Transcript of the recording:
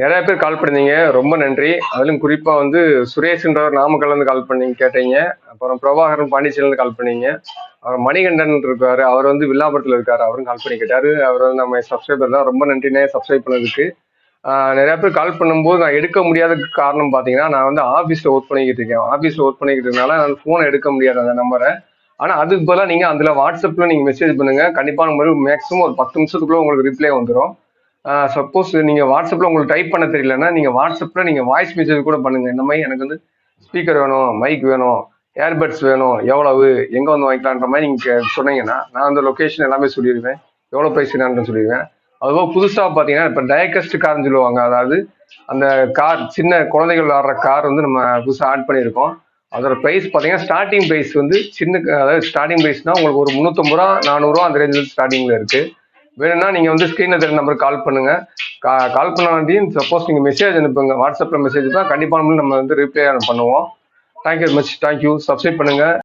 நிறைய பேர் கால் பண்ணீங்க. ரொம்ப நன்றி. அதிலும் குறிப்பாக வந்து சுரேஷ்ன்றவர் நாமக்கல்லேருந்து கால் பண்ணீங்க கேட்டீங்க. அப்புறம் பிரபாகரன் பாண்டிச்சேரிலேருந்து கால் பண்ணீங்க. அவர் மணிகண்டன் இருக்காரு. அவர் வந்து வில்லாபுரத்தில் இருக்காரு. அவரும் கால் பண்ணி கேட்டாரு. அவர் வந்து நம்ம சப்ஸ்கிரைபர் தான். ரொம்ப நன்றினே சப்ஸ்கிரைப் பண்ணதுக்கு. நிறையா நிறைய பேர் கால் பண்ணும்போது நான் எடுக்க முடியாத காரணம் பார்த்தீங்கன்னா நான் வந்து ஆஃபீஸில் ஒர்க் பண்ணிக்கிட்டு இருக்கேன். ஆஃபீஸில் ஒர்க் பண்ணிக்கிட்டு இருக்கனால நான் ஃபோனை எடுக்க முடியாது அந்த நம்பரை ஆனால் அதுக்கு பதிலாக நீங்கள் அதில் வாட்ஸ்அப்பில் நீங்கள் மெசேஜ் பண்ணுங்கள் கண்டிப்பாக நம்ம மேக்ஸிமம் ஒரு பத்து நிமிஷத்துக்குள்ள உங்களுக்கு ரிப்ளை வந்துடும் சப்போஸ் நீங்கள் வாட்ஸ்அப்பில் உங்களுக்கு டைப் பண்ண தெரியலன்னா நீங்கள் வாட்ஸ்அப்பில் நீங்கள் வாய்ஸ் மெசேஜ் கூட பண்ணுங்கள் இந்த மாதிரி எனக்கு வந்து ஸ்பீக்கர் வேணும் மைக் வேணும் ஏர்பட்ஸ் வேணும் எவ்வளவு எங்கே வந்து வாங்கிக்கலான்ற மாதிரி நீங்கள் சொன்னீங்கன்னா நான் அந்த லொக்கேஷன் எல்லாமே சொல்லிடுவேன். எவ்வளோ ப்ரைஸ் என்னன்னு சொல்லிடுவேன். அதுபோல் புதுசாக பார்த்தீங்கன்னா இப்போ டயகஸ்ட் கார்னு சொல்லுவாங்க. அதாவது அந்த கார் சின்ன குழந்தைகள் ஆடுற கார் வந்து நம்ம புதுசாக ஆட் பண்ணியிருக்கோம். அதோட ப்ரைஸ் பார்த்தீங்கன்னா ஸ்டார்டிங் ப்ரைஸ் வந்து சின்ன அதாவது ஸ்டார்டிங் ப்ரைஸ்னால் உங்களுக்கு ஒரு முந்நூற்றம்பது ரூபா நானூறுரூவா அந்த ரேஞ்சில் ஸ்டார்டிங்கில் இருக்குது வேணும்னா நீங்கள் வந்து ஸ்க்ரீனில் தெரிஞ்ச நம்பருக்கு கால் பண்ணுங்கள் கா கால் பண்ணாட்டியும் சப்போஸ் நீங்கள் மெசேஜ் அனுப்புங்க. வாட்ஸ்அப்பில் மெசேஜ் தான் கண்டிப்பாக நம்ம வந்து ரிப்ளை பண்ணுவோம். Thank you very much thank you subscribe பண்ணுங்கள்